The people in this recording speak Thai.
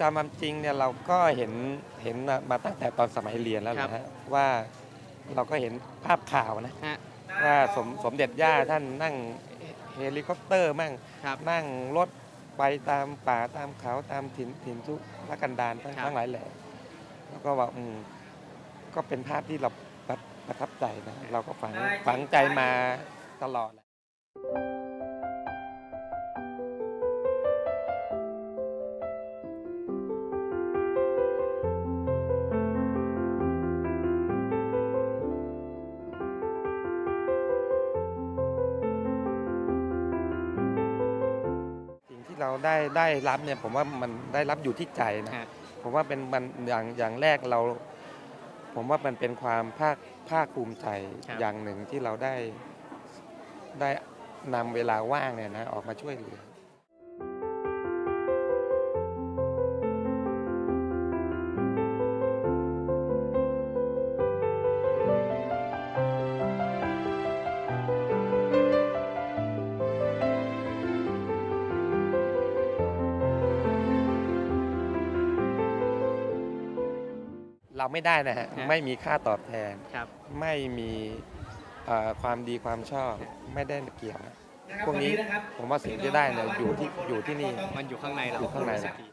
ตามความจริงเนี่ยเราก็เห็นเห็นมาตั้งแต่ตอนสมัยเรียนแล้วครับนะฮะว่าเราก็เห็นภาพข่าวนะฮะ ว่าสมสมเด็จย่าท่านนั่งเฮลิคอปเตอร์มั่งครับ นั่งรถไปตามป่าตามเขาตามถิ่นถิ่นทุรกันดารทั้งครับ ทั้งหลายแหล่แล้วก็ว่าอืมก็เป็นภาพที่เราประประทับใจนะเราก็ฝังฝังใจมาตลอดแหละ ที่เราได้ได้รับเนี่ยผมว่ามันได้รับอยู่ที่ใจนะฮะ ผมว่าเป็นมันอย่างอย่างแรกเรา ผมว่ามันเป็นความภาคภาคภูมิใจครับ อย่างหนึ่งที่เราได้ได้นำเวลาว่างเนี่ยนะออกมาช่วยเหลือ เราไม่ได้นะฮะฮะไม่มีค่าตอบแทน ครับไม่มีเอ่อความดีความชอบไม่ได้เกี่ยวนะพวกนี้ผมว่าสิ่งที่ได้เนี่ยอยู่ที่อยู่ที่นี่ มันอยู่ข้างในเราอยู่ข้างใน สักที